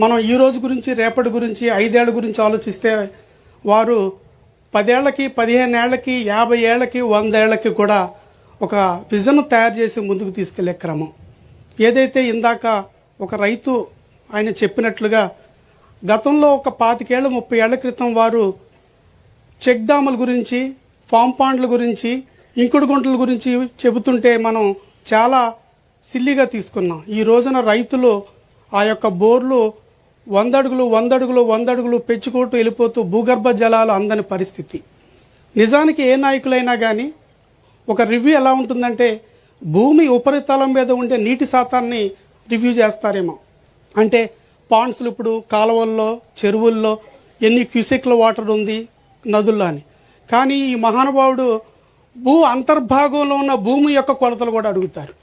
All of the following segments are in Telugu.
మనం ఈ రోజు గురించి రేపటి గురించి ఐదేళ్ళ గురించి ఆలోచిస్తే వారు పదేళ్ళకి పదిహేను ఏళ్ళకి యాభై ఏళ్ళకి వంద ఏళ్ళకి కూడా ఒక విజన్ తయారు చేసి ముందుకు తీసుకెళ్ళే క్రమం. ఏదైతే ఇందాక ఒక రైతు ఆయన చెప్పినట్లుగా గతంలో ఒక పాతికేళ్ళ ముప్పై ఏళ్ళ క్రితం వారు చెక్ డాముల గురించి ఫామ్ పాండ్ల గురించి ఇంకుడు గుంటల గురించి చెబుతుంటే మనం చాలా సిల్లిగా తీసుకున్నాం. ఈ రోజున రైతులు ఆ యొక్క బోర్లు వందడుగులు వందడుగులు వందడుగులు పెంచుకుంటూ వెళ్ళిపోతూ భూగర్భ జలాలు అందని పరిస్థితి. నిజానికి ఏ నాయకులైనా కానీ ఒక రివ్యూ ఎలా ఉంటుందంటే భూమి ఉపరితలం మీద ఉండే నీటి శాతాన్ని రివ్యూ చేస్తారేమో. అంటే పాండ్స్లు ఇప్పుడు కాలువల్లో చెరువుల్లో ఎన్ని క్యూసెక్ల వాటర్ ఉంది నదుల్లో అని. కానీ ఈ మహానుభావుడు భూ అంతర్భాగంలో ఉన్న భూమి యొక్క కొలతలు కూడా అడుగుతారు.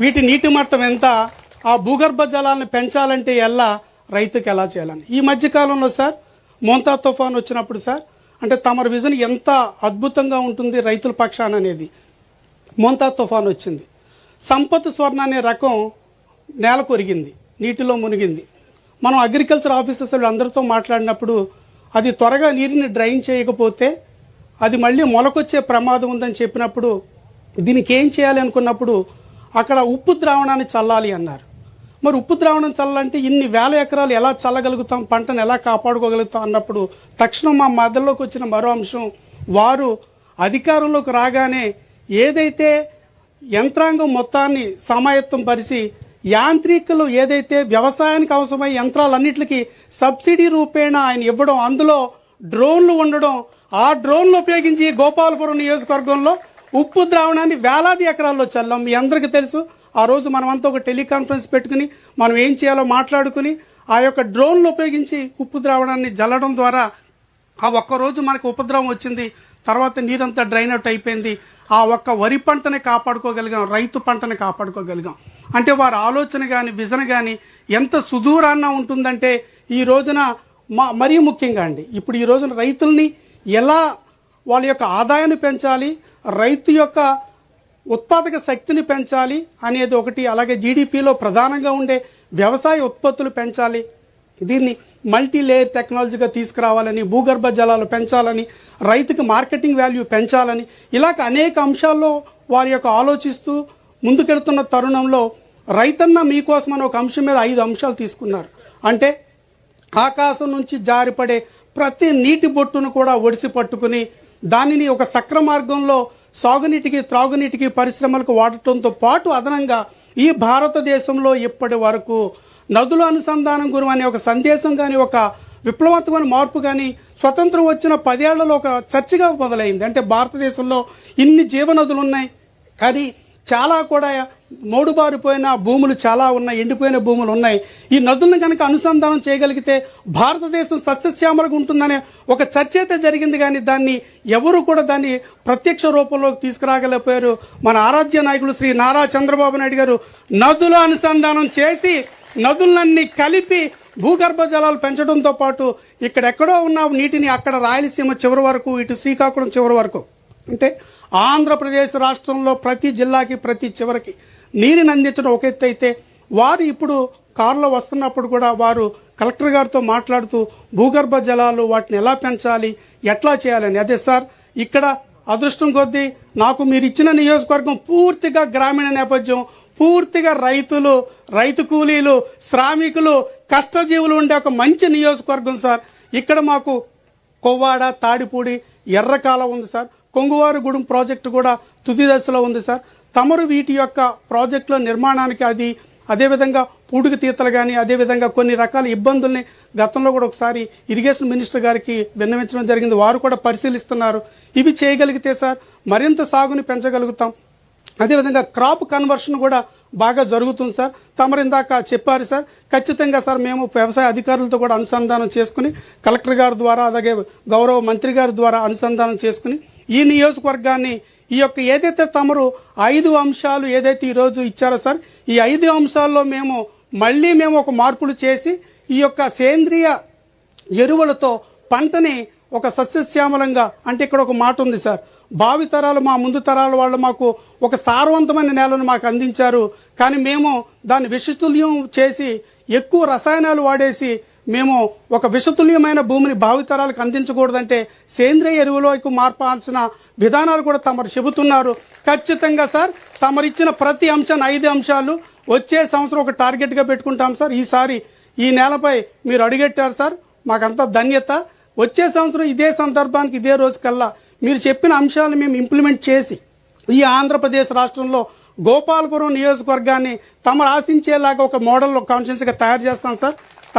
వీటి నీటి మట్టం ఎంత ఆ భూగర్భ జలాలను పెంచాలంటే ఎలా రైతుకి ఎలా చేయాలని. ఈ మధ్య కాలంలో సార్ మోంతా తుఫాన్ వచ్చినప్పుడు సార్ అంటే తమరి విజన్ ఎంత అద్భుతంగా ఉంటుంది రైతుల పక్షాన అనేది. మోంతా తుఫాన్ వచ్చింది. సంపత్ స్వర్ణ అనే రకం నేల కొరిగింది నీటిలో మునిగింది. మనం అగ్రికల్చర్ ఆఫీసర్స్ అందరితో మాట్లాడినప్పుడు అది త్వరగా నీటిని డ్రైన్ చేయకపోతే అది మళ్ళీ మొలకొచ్చే ప్రమాదం ఉందని చెప్పినప్పుడు దీనికి ఏం చేయాలి అనుకున్నప్పుడు అక్కడ ఉప్పు ద్రావణాన్ని చల్లాలి అన్నారు. మరి ఉప్పు ద్రావణం చల్లాలంటే ఇన్ని వేల ఎకరాలు ఎలా చల్లగలుగుతాం పంటను ఎలా కాపాడుకోగలుగుతాం అన్నప్పుడు తక్షణం మా మధ్యలోకి వచ్చిన మరో అంశం వారు అధికారంలోకి రాగానే ఏదైతే యంత్రాంగం మొత్తాన్ని సమాయత్తం పరిచి యాంత్రికులు ఏదైతే వ్యవసాయానికి అవసరమయ్యే యంత్రాలన్నిటికీ సబ్సిడీ రూపేణ ఆయన ఇవ్వడం అందులో డ్రోన్లు ఉండడం ఆ డ్రోన్లు ఉపయోగించి గోపాలపురం నియోజకవర్గంలో ఉప్పు ద్రావణాన్ని వేలాది ఎకరాల్లో చల్లాం. మీ అందరికీ తెలుసు ఆ రోజు మనమంతా ఒక టెలికాన్ఫరెన్స్ పెట్టుకుని మనం ఏం చేయాలో మాట్లాడుకుని ఆ యొక్క డ్రోన్లు ఉపయోగించి ఉప్పు ద్రావణాన్ని జల్లడం ద్వారా ఆ ఒక్క రోజు మనకు ఉపద్రవం వచ్చింది. తర్వాత నీరంతా డ్రైన్ అవుట్ అయిపోయింది. ఆ ఒక్క వరి పంటని కాపాడుకోగలిగాం. రైతు పంటని కాపాడుకోగలిగాం. అంటే వారి ఆలోచన కానీ విజన కానీ ఎంత సుదూరాన్న ఉంటుందంటే ఈ రోజున మా మరీ ముఖ్యంగా అండి ఇప్పుడు ఈ రోజున రైతుల్ని ఎలా వాళ్ళ యొక్క ఆదాయాన్ని పెంచాలి రైతు యొక్క ఉత్పాదక శక్తిని పెంచాలి అనేది ఒకటి అలాగే జీడిపిలో ప్రధానంగా ఉండే వ్యవసాయ ఉత్పత్తులు పెంచాలి. దీన్ని మల్టీ లేయర్ టెక్నాలజీగా తీసుకురావాలని భూగర్భ జలాలు పెంచాలని రైతుకి మార్కెటింగ్ వాల్యూ పెంచాలని ఇలాగ అనేక అంశాల్లో వారి యొక్క ఆలోచిస్తూ ముందుకెళ్తున్న తరుణంలో రైతన్న మీకోసం అని ఒక అంశం మీద ఐదు అంశాలు తీసుకున్నారు. అంటే ఆకాశం నుంచి జారిపడే ప్రతి నీటి బొట్టును కూడా ఒడిసి పట్టుకుని దానిని ఒక సక్ర మార్గంలో సాగునీటికి త్రాగునీటికి పరిశ్రమలకు వాడటంతో పాటు అదనంగా ఈ భారతదేశంలో ఇప్పటి వరకు నదుల అనుసంధానం గురు అనే ఒక సందేశం కానీ ఒక విప్లవాత్మకమైన మార్పు కానీ స్వతంత్రం వచ్చిన పదేళ్ళలో ఒక చర్చగా మొదలైంది. అంటే భారతదేశంలో ఇన్ని జీవనదులు ఉన్నాయి కానీ చాలా కూడా మోడుబారిపోయిన భూములు చాలా ఉన్నాయి ఎండిపోయిన భూములు ఉన్నాయి. ఈ నదులను కనుక అనుసంధానం చేయగలిగితే భారతదేశం సస్యశ్యామలకు ఉంటుందనే ఒక చర్చ అయితే జరిగింది కానీ దాన్ని ఎవరు కూడా దాన్ని ప్రత్యక్ష రూపంలోకి తీసుకురాగలిగిపోయారు. మన ఆరాధ్య నాయకులు శ్రీ నారా చంద్రబాబు నాయుడు గారు నదుల అనుసంధానం చేసి నదులన్నీ కలిపి భూగర్భ జలాలు పెంచడంతో పాటు ఇక్కడెక్కడో ఉన్న నీటిని అక్కడ రాయలసీమ చివరి వరకు ఇటు శ్రీకాకుళం చివరి వరకు అంటే ఆంధ్రప్రదేశ్ రాష్ట్రంలో ప్రతి జిల్లాకి ప్రతి చివరికి నీరుని అందించడం ఒక ఎత్తు అయితే వారు ఇప్పుడు కారులో వస్తున్నప్పుడు కూడా వారు కలెక్టర్ గారితో మాట్లాడుతూ భూగర్భ జలాలు వాటిని ఎలా పెంచాలి ఎట్లా చేయాలని. అదే సార్ ఇక్కడ అదృష్టం కొద్దీ నాకు మీరు ఇచ్చిన నియోజకవర్గం పూర్తిగా గ్రామీణ నేపథ్యం పూర్తిగా రైతులు రైతు కూలీలు శ్రామికులు కష్టజీవులు ఉండే ఒక మంచి నియోజకవర్గం సార్. ఇక్కడ మాకు కొవ్వాడ తాడిపూడి ఎర్రకాల ఉంది సార్. కొంగువారుగూడెం ప్రాజెక్టు కూడా తుది దశలో ఉంది సార్. తమరు వీటి యొక్క ప్రాజెక్టుల నిర్మాణానికి అది అదేవిధంగా పూడికి తీతలు కానీ అదేవిధంగా కొన్ని రకాల ఇబ్బందుల్ని గతంలో కూడా ఒకసారి ఇరిగేషన్ మినిస్టర్ గారికి విన్నవించడం జరిగింది. వారు కూడా పరిశీలిస్తున్నారు. ఇవి చేయగలిగితే సార్ మరింత సాగుని పెంచగలుగుతాం. అదేవిధంగా క్రాప్ కన్వర్షన్ కూడా బాగా జరుగుతుంది సార్. తమరు ఇందాక చెప్పారు సార్. ఖచ్చితంగా సార్ మేము వ్యవసాయ అధికారులతో కూడా అనుసంధానం చేసుకుని కలెక్టర్ గారి ద్వారా అలాగే గౌరవ మంత్రి గారి ద్వారా అనుసంధానం చేసుకుని ఈ నియోజకవర్గాన్ని ఈ యొక్క ఏదైతే తమరు ఐదు అంశాలు ఏదైతే ఈరోజు ఇచ్చారో సార్ ఈ ఐదు అంశాల్లో మేము మళ్ళీ మేము ఒక మార్పులు చేసి ఈ యొక్క సేంద్రియ ఎరువులతో పంటని ఒక సస్యశ్యామలంగా అంటే ఇక్కడ ఒక మాట ఉంది సార్. భావి తరాలు మా ముందు తరాల వాళ్ళు మాకు ఒక సారవంతమైన నేలను మాకు అందించారు. కానీ మేము దాన్ని విషతుల్యం చేసి ఎక్కువ రసాయనాలు వాడేసి మేము ఒక విషతుల్యమైన భూమిని భావితరాలకు అందించకూడదంటే సేంద్రియ ఎరువులకు మార్పాల్సిన విధానాలు కూడా తమరు చెబుతున్నారు. ఖచ్చితంగా సార్ తమరిచ్చిన ప్రతి అంశాన్ని ఐదు అంశాలు వచ్చే సంవత్సరం ఒక టార్గెట్గా పెట్టుకుంటాం సార్. ఈసారి ఈ నేలపై మీరు అడిగెట్టారు సార్. మాకంతా ధన్యత. వచ్చే సంవత్సరం ఇదే సందర్భానికి ఇదే రోజు కల్లా మీరు చెప్పిన అంశాలను మేము ఇంప్లిమెంట్ చేసి ఈ ఆంధ్రప్రదేశ్ రాష్ట్రంలో గోపాలపురం నియోజకవర్గాన్ని తమరు ఆశించేలాగా ఒక మోడల్ కాన్షియస్గా తయారు చేస్తాం సార్.